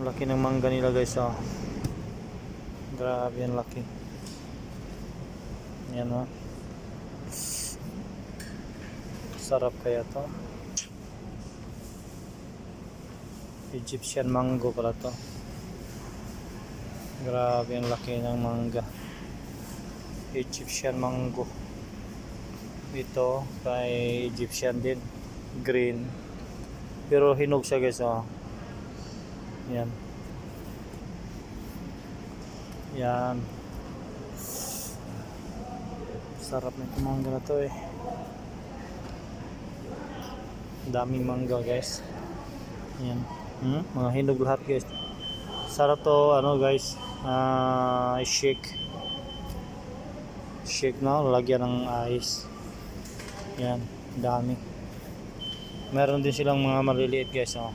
Ang laki ng mangga nila guys oh. Grabe ang laki. Yan oh. Sarap kaya to. Egyptian mango pala to. Grabe ang laki ng mangga. Egyptian mango. Ito kay Egyptian din. Green. Pero hinog siya guys oh. Yan. Yan. Sarap na itong mangga na to eh. Daming mangga guys. Yan. Hmm? Mga hinog lahat guys. Sarap to ano guys. Ah, shake. Shake na lagyan ng ice. Yan, dami. Meron din silang mga maliliit guys, oh.